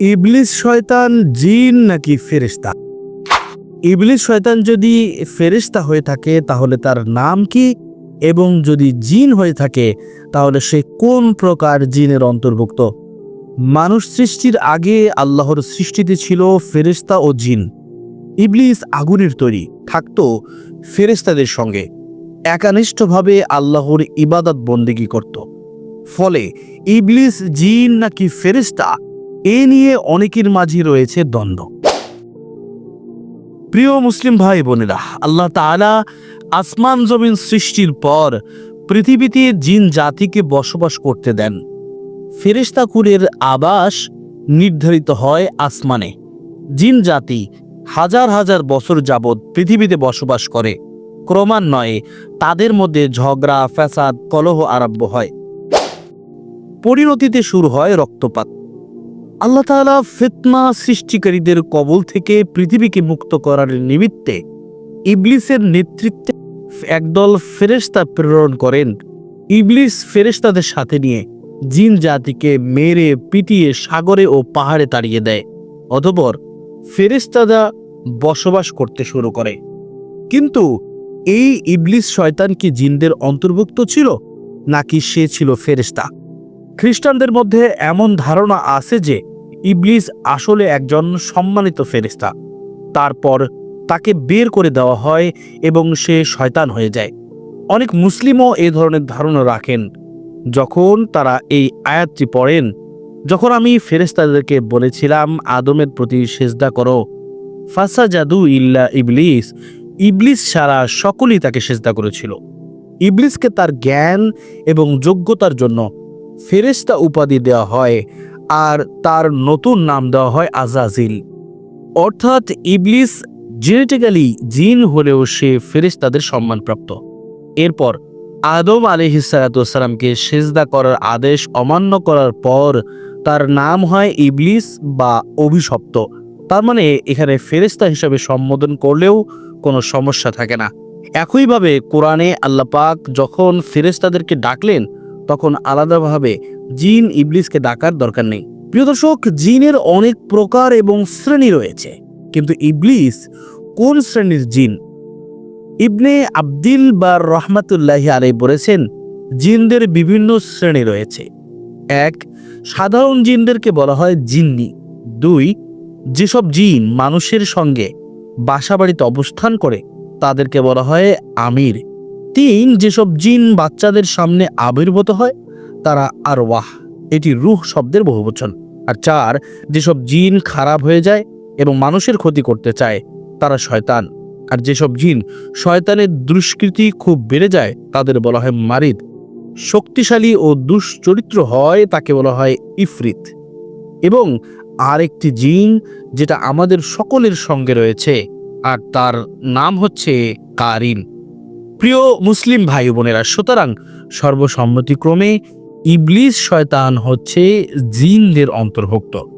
ইবলিস শয়তান জিন নাকি ফেরেশতা? ইবলিস শয়তান যদি ফেরেশতা হয়ে থাকে, তাহলে তার নাম কি? এবং যদি জিন হয়ে থাকে, তাহলে সে কোন প্রকার জিনের অন্তর্ভুক্ত? মানুষ সৃষ্টির আগে আল্লাহর সৃষ্টিতে ছিল ফেরেশতা ও জিন। ইবলিস আগুনের তৈরি, থাকতো ফেরেশতাদের সঙ্গে। একানিষ্ঠভাবে আল্লাহর ইবাদত বন্দেগি করত। ফলে ইবলিস জিন নাকি ফেরেশতা এ নিয়ে অনেকের মাঝে রয়েছে দ্বন্দ্ব। প্রিয় মুসলিম ভাই বোনেরা, আল্লাহ তাআলা আসমান জমিন সৃষ্টির পর পৃথিবীতে জিন জাতিকে বসবাস করতে দেন। ফেরেশতাকুরের আবাস নির্ধারিত হয় আসমানে। জিন জাতি হাজার হাজার বছর যাবৎ পৃথিবীতে বসবাস করে। ক্রমান্বয়ে তাদের মধ্যে ঝগড়া, ফ্যাসাদ, কলহ আরম্ভ হয়। পরিণতিতে শুরু হয় রক্তপাত। আল্লাহ তাআলা ফিতনা সৃষ্টিকারীদের কবল থেকে পৃথিবীকে মুক্ত করার নিমিত্তে ইবলিসের নেতৃত্বে একদল ফেরেশতা প্রেরণ করেন। ইবলিস ফেরেশতাদের সাথে নিয়ে জিন জাতিকে মেরে, পিটিয়ে, সাগরে ও পাহাড়ে তাড়িয়ে দেয়। অতঃপর ফেরেশতারা বসবাস করতে শুরু করে। কিন্তু এই ইবলিস শয়তান কি জিনদের অন্তর্ভুক্ত ছিল, নাকি সে ছিল ফেরেশতা? খ্রিস্টানদের মধ্যে এমন ধারণা আছে যে ইবলিস আসলে একজন সম্মানিত ফেরেশতা। তারপর তাকে বের করে দেওয়া হয় এবং সে শয়তান হয়ে যায়। অনেক মুসলিমও এ ধরনের ধারণা রাখেন। যখন তারা এই আয়াতটি পড়েন, যখন আমি ফেরেশতাদেরকে বলেছিলাম, আদমের প্রতি সেজদা করো ফাসা জাদু ইল্লা ইবলিস। ইবলিস সারা সকলেই তাকে সেজদা করেছিল। ইবলিসকে তার জ্ঞান এবং যোগ্যতার জন্য ফেরেশতা উপাধি দেওয়া হয় আর তার নতুন নাম দেওয়া হয় আজাজিল। অর্থাৎ ইবলিস জেনেটিক্যালি জিন হলেও সে ফেরেশতাদের সম্মানপ্রাপ্ত। এরপর আদম আলিহিসালাতামকে সেজদা করার আদেশ অমান্য করার পর তার নাম হয় ইবলিস বা অভিশপ্ত। তার মানে এখানে ফেরেশতা হিসাবে সম্বোধন করলেও কোনো সমস্যা থাকে না। একইভাবে কোরআনে আল্লাপাক যখন ফেরেশতাদেরকে ডাকলেন তখন আলাদাভাবে জিন ইবলিসকে ডাকার দরকার নেই। প্রিয় দর্শক, জিনের অনেক প্রকার এবং শ্রেণি রয়েছে। কিন্তু ইবলিস কোন শ্রেণির জিন? ইবনে আব্দিল বা রহমাতুল্লাহ আলাই বলেছেন, জিনদের বিভিন্ন শ্রেণি রয়েছে। এক, সাধারণ জিনদেরকে বলা হয় জিন্নি। দুই, যেসব জিন মানুষের সঙ্গে বাসাবাড়িতে অবস্থান করে, তাদেরকে বলা হয় আমির। তিন যেসব জিন বাচ্চাদের সামনে আবির্ভূত হয়, তারা আর ওয়াহ, এটি রুহ শব্দের বহুবচন। আর চার, যেসব জিন খারাপ হয়ে যায় এবং মানুষের ক্ষতি করতে চায়, তারা শয়তান। আর যেসব জিন শয়তানের দুষ্কৃতি খুব বেড়ে যায়, তাদের বলা হয় মারিদ। শক্তিশালী ও দুশ্চরিত্র হয়, তাকে বলা হয় ইফরিত। এবং আরেকটি জিন, যেটা আমাদের সকলের সঙ্গে রয়েছে, আর তার নাম হচ্ছে কারিন। প্রিয় মুসলিম ভাই বোনেরা সুতরাং সর্বসম্মতিক্রমে ইবলিস শয়তান হচ্ছে জিনদের অন্তর্ভুক্ত।